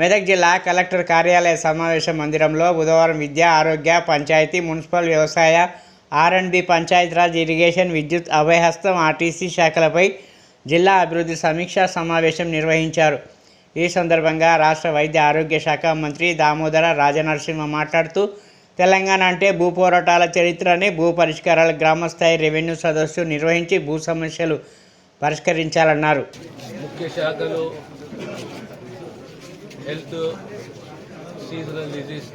మెదక్ జిల్లా కలెక్టర్ కార్యాలయ సమావేశ మందిరంలో బుధవారం విద్య ఆరోగ్య పంచాయతీ మున్సిపల్ వ్యవసాయ R and B Panchayat Raj irrigation విద్యుత్ అభయహస్తం ఆర్టీసీ శాఖలపై జిల్లా అభివృద్ధి సమీక్షా సమావేశం నిర్వహించారు. ఈ సందర్భంగా రాష్ట్ర వైద్య ఆరోగ్య శాఖ మంత్రి దామోదర రాజనరసింహ మాట్లాడుతూ తెలంగాణ అంటే భూ పోరాటాల చరిత్రని. భూ పరిష్కారాల గ్రామస్థాయి రెవెన్యూ సదస్సు నిర్వహించి భూ సమస్యలు పరిష్కరించాలన్నారు. ముఖ్య శాఖలు హెల్త్ సీజనల్ డిజీజ్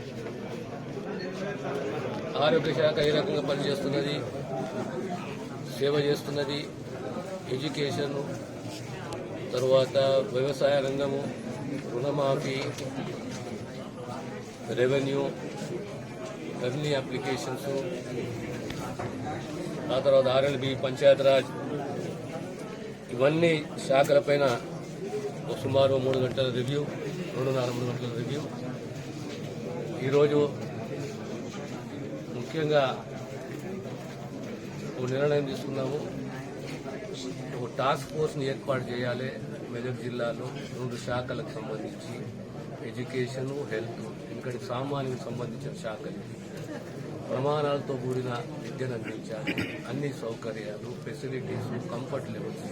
ఆరోగ్య శాఖ ఏ రకంగా పనిచేస్తున్నది సేవ చేస్తున్నది ఎడ్యుకేషన్ తరువాత వ్యవసాయ రంగము రుణమాఫీ రెవెన్యూ రెవెన్యూ అప్లికేషన్స్ ఆ తర్వాత ఆర్ఎల్బి పంచాయతీరాజ్ ఇవన్నీ శాఖలపైన పైన సుమారు మూడు గంటల రివ్యూ రెండున్నర మూడు గంటల రివ్యూ. ఈరోజు ముఖ్యంగా ఒక నిర్ణయం తీసుకున్నాము. ఒక టాస్క్ ఫోర్స్ని ఏర్పాటు చేయాలి. మెదక్ జిల్లాలో రెండు శాఖలకు సంబంధించి ఎడ్యుకేషన్ హెల్త్ ఇంకటి సామాన్యులకు సంబంధించిన శాఖలు. ప్రమాణాలతో కూడిన విద్యను అందించాలి. అన్ని సౌకర్యాలు facilities comfort levels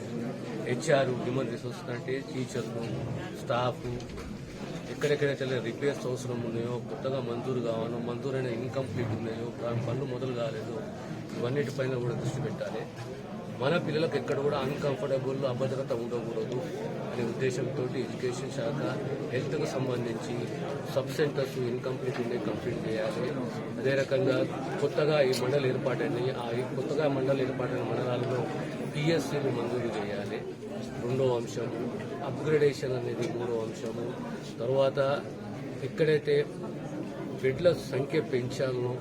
HR human resource అంటే టీచర్లు స్టాఫ్ ఎక్కడెక్కడైతే రిపేర్స్ అవసరం ఉన్నాయో కొత్తగా మంజూరు కావాలో మంజూరైన ఇన్కంప్లీట్ ఉన్నాయో దాని పనులు మొదలు కాలేదు. ఇవన్నిటిపైన కూడా దృష్టి పెట్టాలి. మన పిల్లలకు ఎక్కడ కూడా అన్కంఫర్టబుల్ అభద్రత ఉండకూడదు అనే ఉద్దేశంతో ఎడ్యుకేషన్ శాఖ హెల్త్కు సంబంధించి సబ్ సెంటర్స్ ఇన్కంప్లీట్ ఉండే కంప్లీట్ చేయాలి. అదే రకంగా కొత్తగా ఈ మండలి ఏర్పాటైనాయి ఆ కొత్తగా మండలి ఏర్పాటైన మండలాల్లో పిఎస్సీలు మంజూరు చేయాలి. రెండో అంశము అప్గ్రేడేషన్ అనేది మూడో అంశము. తర్వాత ఎక్కడైతే బెడ్ల సంఖ్య పెంచాలో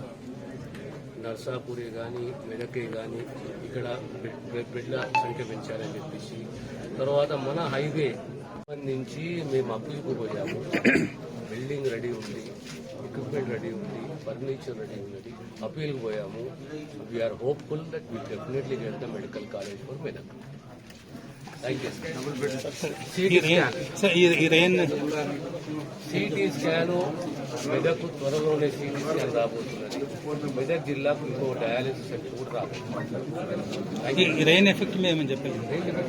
నర్సాపూరి కానీ మెదకే కానీ ఇక్కడ బెడ్- బెడ్- బెడ్ల సంఖ్య పెంచాలని చెప్పేసి తర్వాత మన హైవే సంబంధించి మేము అప్పీల్కు పోయాము. బిల్డింగ్ రెడీ ఉంది ఎక్విప్మెంట్ రెడీ ఉంది ఫర్నిచర్ రెడీ ఉన్నది అప్పీల్కి పోయాము. We're hopeful that we definitely get the medical college for Medak city scan city scan Medak త్వరలోనే స్కాన్ రాబోతున్నది. మెదక్ జిల్లాకు ఇంకో డయాలిసిస్ సెంటర్ కూడా రాబోతుంది ఈ రెయిన్ ఎఫెక్ట్ మీద ఏమని చెప్పారు